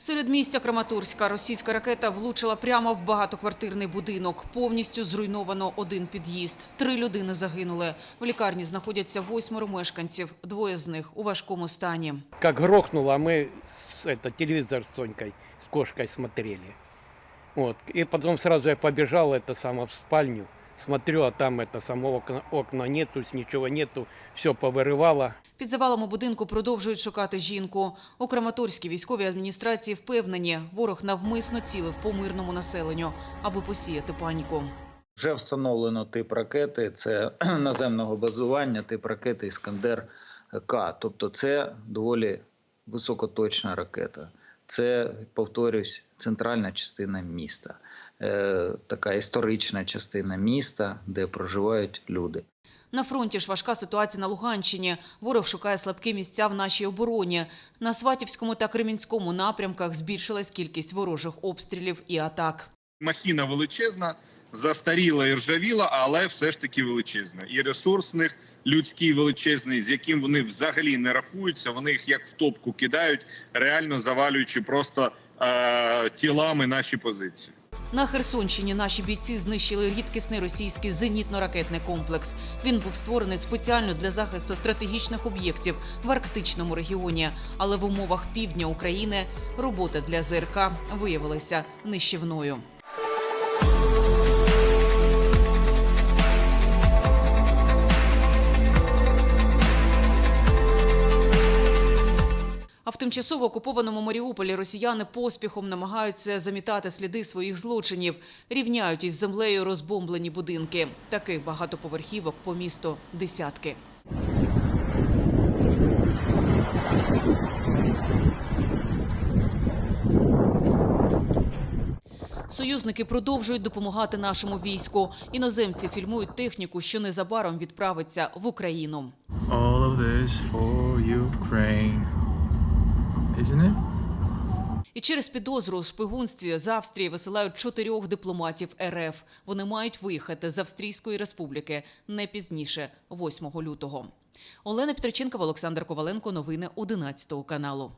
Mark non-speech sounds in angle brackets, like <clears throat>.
Серед місця Краматорська російська ракета влучила прямо в багатоквартирний будинок. Повністю зруйновано один під'їзд. Три людини загинули. В лікарні знаходяться восьмеро мешканців. Двоє з них у важкому стані. Как грохнуло, мы с- это, телевизор с Сонькой, с кошкой смотрели. Вот. И потом сразу я побежал это само в спальню. Смотрю, а там это само окна, окна нету, с ничего нету, все повырывало. Під завалом у будинку продовжують шукати жінку. У Краматорській військовій адміністрації впевнені, ворог навмисно цілив по мирному населенню, аби посіяти паніку. Вже встановлено тип ракети, це <clears throat> наземного базування, тип ракети Іскандер К. Тобто це доволі високоточна ракета. Це, повторюсь, центральна частина міста, е, така історична частина міста, де проживають люди. На фронті ж важка ситуація на Луганщині. Ворог шукає слабкі місця в нашій обороні. На Сватівському та Кремінському напрямках збільшилась кількість ворожих обстрілів і атак. махіна величезна, застаріла і ржавіла, але все ж таки величезна. І ресурсних людський величезний, з яким вони взагалі не рахуються. Вони їх як в топку кидають, реально завалюючи просто е- тілами наші позиції. На Херсонщині наші бійці знищили рідкісний російський зенітно-ракетний комплекс. Він був створений спеціально для захисту стратегічних об'єктів в арктичному регіоні. Але в умовах півдня України робота для ЗРК виявилася нищівною. Тимчасово окупованому Маріуполі росіяни поспіхом намагаються замітати сліди своїх злочинів, рівняють із землею розбомблені будинки. Таких багатоповерхівок по місту десятки. Союзники продовжують допомагати нашому війську. Іноземці фільмують техніку, що незабаром відправиться в Україну. All of this for Ukraine. Isn't it? І через підозру у шпигунстві з Австрії висилають чотирьох дипломатів РФ. Вони мають виїхати з Австрійської республіки не пізніше 8 лютого. Олена Петриченкова, Олександр Коваленко. Новини 11 каналу.